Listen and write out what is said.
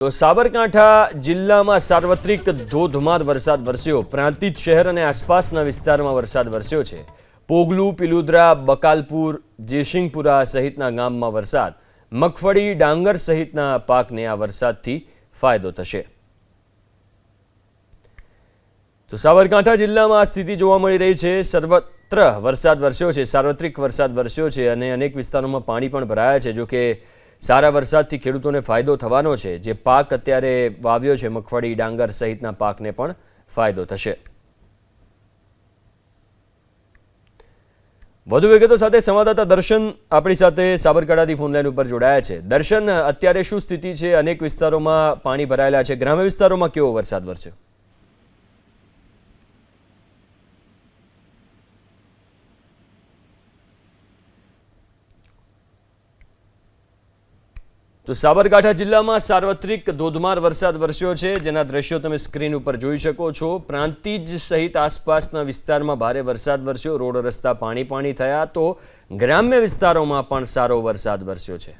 તો સાબરકાંઠા જિલ્લામાં સાર્વત્રિક ધોધમાર વરસાદ વરસ્યો. પ્રાંતિજ શહેર અને આસપાસના વિસ્તારમાં વરસાદ વરસ્યો છે. પોગલું, પિલુદ્રા, બકાલપુર જેસિંગપુરા સહિતના ગામમાં વરસાદ. મગફળી, ડાંગર સહિતના પાકને આ વરસાદથી ફાયદો થશે. તો સાબરકાંઠા જિલ્લામાં આ સ્થિતિ જોવા મળી રહી છે. સર્વત્ર વરસાદ વરસ્યો છે. સાર્વત્રિક વરસાદ વરસ્યો છે અને અનેક વિસ્તારોમાં પાણી પણ ભરાયા છે. જો કે સારા વરસાદથી ખેડૂતોને ફાયદો થવાનો છે. જે પાક અત્યારે વાવ્યો છે, મગફળી, ડાંગર સહિતના પાકને પણ ફાયદો થશે. વધુ વિગતો સાથે સંવાદદાતા દર્શન આપણી સાથે સાબરકાંઠાથી ફોનલાઈન ઉપર જોડાયા છે. દર્શન, અત્યારે શું સ્થિતિ છે? અનેક વિસ્તારોમાં પાણી ભરાયેલા છે. ગ્રામ્ય વિસ્તારોમાં કેવો વરસાદ વરસ્યો? તો સાબરકાંઠા જિલ્લામાં સાર્વત્રિક ધોધમાર વરસાદ વરસ્યો છે. જેના દ્રશ્યો તમે સ્ક્રીન ઉપર જોઈ શકો છો. પ્રાંતિજ સહિત આસપાસના વિસ્તારમાં ભારે વરસાદ વરસ્યો. રોડ રસ્તા પાણી પાણી થયા તો ગ્રામ્ય વિસ્તારોમાં પણ સારો વરસાદ વરસ્યો છે.